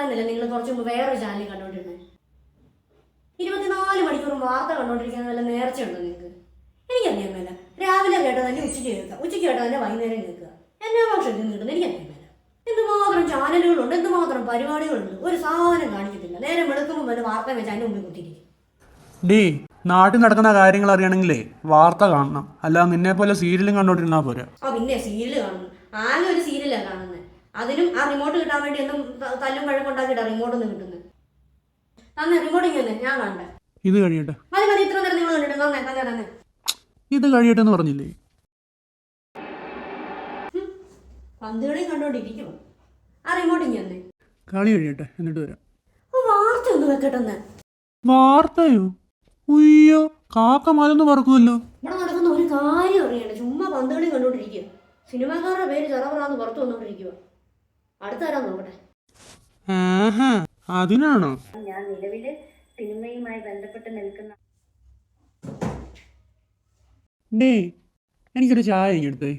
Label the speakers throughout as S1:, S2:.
S1: തന്നെയല്ലേ നിങ്ങൾ കുറച്ച് മുമ്പ് വേറൊരു ചാനൽ കണ്ടോണ്ടിരുന്നത് ഇരുപത്തിനാല് മണിക്കൂറും വാർത്ത കണ്ടോണ്ടിരിക്കാൻ വല്ല നേർച്ചയുണ്ടോ നിങ്ങൾക്ക്? എനിക്കറിയാൻ മേല. രാവിലെ കേട്ടോ തന്നെ ഉച്ചയ്ക്ക് കേൾക്കുക ഉച്ചയ്ക്ക് കേട്ടോ തന്നെ വൈകുന്നേരം കേൾക്കുക എന്നാ പക്ഷെ കിട്ടുന്നത് എനിക്കറിയാൻ മേല. എന്തുമാത്രം ചാനലുകളുണ്ട് എന്തുമാത്രം പരിപാടികളുണ്ട്? ഒരു സാധനം കാണിക്കത്തില്ല. നേരെ വെളുക്കുമ്പോൾ വല്ല വാർത്ത വെച്ച് അതിന്റെ മുമ്പിൽ കുത്തിയിരിക്കും.
S2: ഡീ നാട്ടിൽ നടക്കുന്ന കാര്യങ്ങൾ അറിയണമെങ്കിലേ വാർത്ത കാണണം. അല്ലാതെ നിന്നെ പോലെ സീരിയലും കണ്ടോണ്ടിരുന്നാ പോരാ.
S1: ആ പിന്നെ സീരിയൽ കാണുന്നു ആകെ ഒരു സീരിയലാണ് കാണുന്നത് അതിനും ആ റിമോട്ട് കിട്ടാൻ വേണ്ടി എന്നും തല്ലും വഴക്കുണ്ടാക്കിയിട്ടാ റിമോട്ട് ഒന്ന് കിട്ടുന്നത്. തന്നെ റിമോട്ട് ഇങ്ങനെ ഞാൻ കാണണ്ടേ
S2: ഇത് കഴിയട്ടെ.
S1: മതി മതി ഇത്ര നേരം നിങ്ങൾ കണ്ടിട്ട് തന്നെ തന്നെ തന്നെ
S2: ഇത് കഴിയട്ടെ എന്ന് പറഞ്ഞില്ലേ
S1: പന്തുകളി കണ്ടോണ്ടിരിക്കും ആ റിമോട്ട് ഇങ്ങനെ
S2: കളി കഴിയട്ടെ എന്നിട്ട് വരാം.
S1: വാർത്ത ഒന്ന് വെക്കട്ടെന്ന്.
S2: വാർത്തയോ? ഉയ്യോ കാക്ക മലന്ന് പറക്കുമല്ലോ
S1: ഇവിടെ നടക്കുന്ന ഒരു കാര്യം അറിയണ്ട ചുമ്മാ പന്തുകളി കണ്ടോണ്ടിരിക്കുക സിനിമാക്കാരുടെ പേര് ചെറവറാന്ന് പുറത്തു വന്നോണ്ടിരിക്കുക അടുത്ത തരാൻ നോക്കട്ടെ
S2: അതിനാണോ?
S3: ഞാൻ നിലവിൽ സിനിമയുമായി ബന്ധപ്പെട്ട് നിൽക്കുന്ന
S2: ഡേ എനിക്കൊരു ചായ എടുത്തേ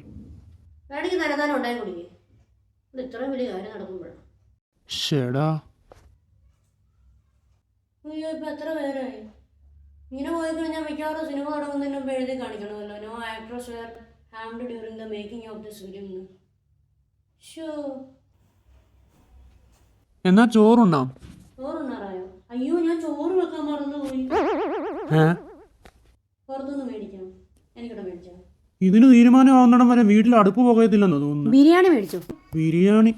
S1: വേണമെങ്കിൽ നരതാനം ഉണ്ടായി കുടിക്കേ. ഇത് ഇത്രയും വലിയ കാര്യം നടക്കുമ്പോഴാണ്
S2: ഷേടാ
S1: അയ്യോ ഇപ്പൊ എത്ര പേരായി? ഇങ്ങനെ പോയി കഴിഞ്ഞാൽ മിക്കവാറും സിനിമ തുടങ്ങുന്നതിന് മുമ്പ് എഴുതി കാണിക്കണമല്ലോ. No actress were harmed during the making of this film show
S2: എന്നാ ചോറുണ്ടാം
S1: ചോറുണ്ണാറായോ? അയ്യോ ഞാൻ ചോറ് വെക്കാൻ മറന്നുപോയി പുറത്തുനിന്ന് മേടിക്കാം. എനിക്കിവിടെ മേടിച്ചോ.
S2: ഇതിന് തീരുമാനമാവുന്നിടം വരെ വീട്ടിൽ അടുപ്പ് പുകയത്തില്ലെന്ന് തോന്നുന്നു.
S1: ബിരിയാണി മേടിച്ചോ?
S2: ബിരിയാണി.